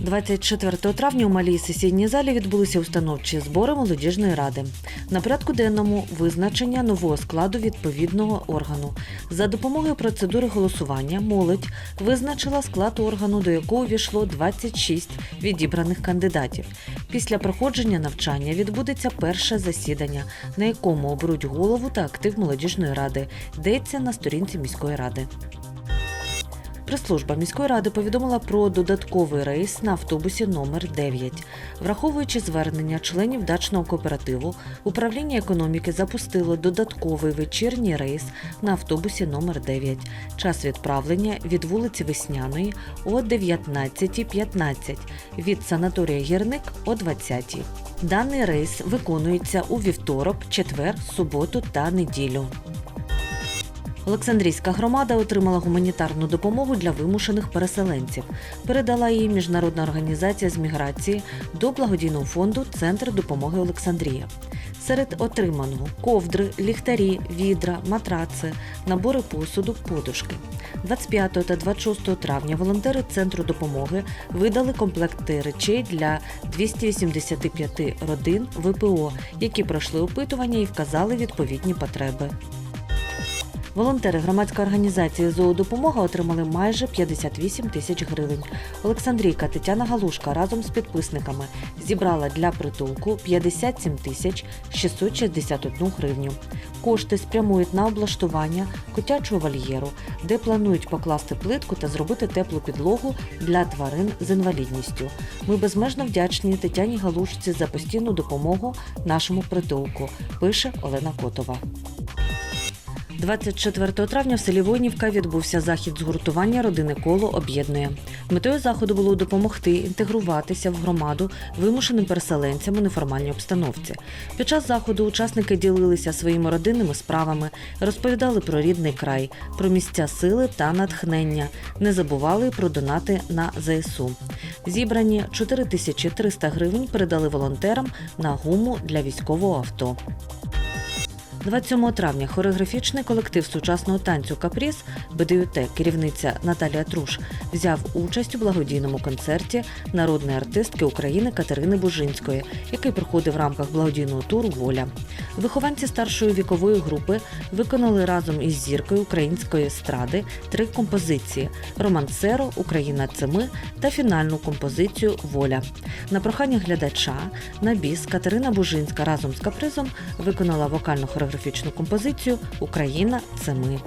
24 травня у малій сесійній залі відбулися установчі збори молодіжної ради. На порядку денному визначення нового складу відповідного органу. За допомогою процедури голосування молодь визначила склад органу, до якого увійшло 26 відібраних кандидатів. Після проходження навчання відбудеться перше засідання, на якому оберуть голову та актив молодіжної ради. Йдеться на сторінці міської ради. Прес-служба міської ради повідомила про додатковий рейс на автобусі номер 9. Враховуючи звернення членів дачного кооперативу, управління економіки запустило додатковий вечірній рейс на автобусі номер 9. Час відправлення від вулиці Весняної о 19.15, від санаторія Гірник о 20.00. Даний рейс виконується у вівторок, четвер, суботу та неділю. Олександрійська громада отримала гуманітарну допомогу для вимушених переселенців. Передала її міжнародна організація з міграції до благодійного фонду Центр допомоги Олександрія. Серед отриманого ковдри, ліхтарі, відра, матраци, набори посуду, подушки. 25 та 26 травня волонтери центру допомоги видали комплекти речей для 285 родин ВПО, які пройшли опитування і вказали відповідні потреби. Волонтери громадської організації Зоодопомога отримали майже 58 тисяч гривень. Олександрійка Тетяна Галушка разом з підписниками зібрала для притулку 57 тисяч 661 гривню. Кошти спрямують на облаштування котячого вольєру, де планують покласти плитку та зробити теплу підлогу для тварин з інвалідністю. Ми безмежно вдячні Тетяні Галушці за постійну допомогу нашому притулку, пише Олена Котова. 24 травня в селі Войнівка відбувся захід згуртування родини коло об'єднує. Метою заходу було допомогти інтегруватися в громаду вимушеним переселенцям у неформальній обстановці. Під час заходу учасники ділилися своїми родинними справами, розповідали про рідний край, про місця сили та натхнення. Не забували про донати на ЗСУ. Зібрані 4300 гривень передали волонтерам на гуму для військового авто. 27 травня хореографічний колектив сучасного танцю Капріс БДЮТ, керівниця Наталія Труш, взяв участь у благодійному концерті народної артистки України Катерини Бужинської, який проходив в рамках благодійного туру Воля. Вихованці старшої вікової групи виконали разом із зіркою української естради три композиції: Романсеро, Україна це ми та фінальну композицію Воля. На прохання глядача на біс Катерина Бужинська разом з капризом виконала вокально хореографічну композицію Україна це ми.